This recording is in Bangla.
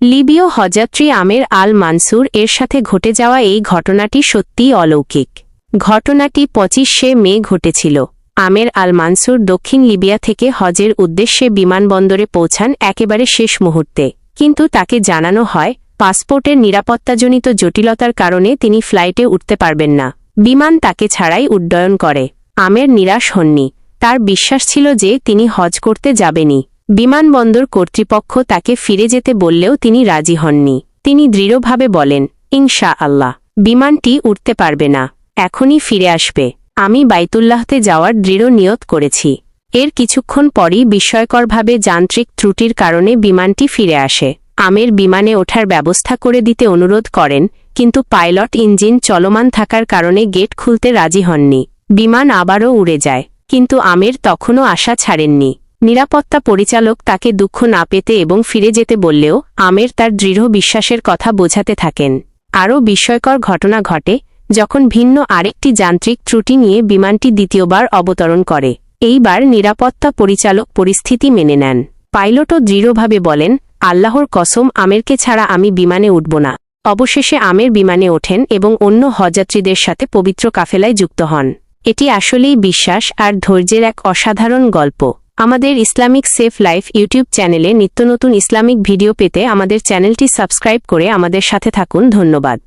লিবীয় হজযাত্রী আমের আল মানসুর এর সাথে ঘটে যাওয়া এই ঘটনাটি সত্যিই অলৌকিক। ঘটনাটি পঁচিশে মে ঘটেছিল। আমের আল মানসুর দক্ষিণ লিবিয়া থেকে হজের উদ্দেশ্যে বিমানবন্দরে পৌঁছান একেবারে শেষ মুহূর্তে। কিন্তু তাকে জানানো হয়, পাসপোর্টের নিরাপত্তাজনিত জটিলতার কারণে তিনি ফ্লাইটে উঠতে পারবেন না। বিমান তাকে ছাড়াই উড্ডয়ন করে। আমের নিরাশ হননি। তার বিশ্বাস ছিল যে তিনি হজ করতে যাবেনি বিমানবন্দর কর্তৃপক্ষ তাকে ফিরে যেতে বললেও তিনি রাজি হননি। তিনি দৃঢ়ভাবে বলেন ইনশা আল্লাহ বিমানটি উঠতে পারবে না, এখনই ফিরে আসবে। আমি বাইতুল্লাহতে যাওয়ার দৃঢ় নিয়ত করেছি। এর কিছুক্ষণ পরই বিস্ময়করভাবে যান্ত্রিক ত্রুটির কারণে বিমানটি ফিরে আসে। আমের বিমানে ওঠার ব্যবস্থা করে দিতে অনুরোধ করেন, কিন্তু পাইলট ইঞ্জিন চলমান থাকার কারণে গেট খুলতে রাজি হননি। বিমান আবারও উড়ে যায়, কিন্তু আমের তখনও আশা ছাড়েননি। নিরাপত্তা পরিচালক তাকে দুঃখ না পেতে এবং ফিরে যেতে বললেও আমের তার দৃঢ় বিশ্বাসের কথা বোঝাতে থাকেন। আরও বিস্ময়কর ঘটনা ঘটে যখন ভিন্ন আরেকটি যান্ত্রিক ত্রুটি নিয়ে বিমানটি দ্বিতীয়বার অবতরণ করে। এইবার নিরাপত্তা পরিচালক পরিস্থিতি মেনে নেন। পাইলটও দৃঢ়ভাবে বলেন, আল্লাহর কসম, আমেরকে ছাড়া আমি বিমানে উঠব না। অবশেষে আমের বিমানে ওঠেন এবং অন্য হজযাত্রীদের সাথে পবিত্র কাফেলায় যুক্ত হন। এটি আসলেই বিশ্বাস আর ধৈর্যের এক অসাধারণ গল্প। আমাদের ইসলামিক সেফ লাইফ ইউটিউব চ্যানেলে নিত্য নতুন ইসলামিক ভিডিও পেতে আমাদের চ্যানেলটি সাবস্ক্রাইব করে আমাদের সাথে থাকুন। ধন্যবাদ।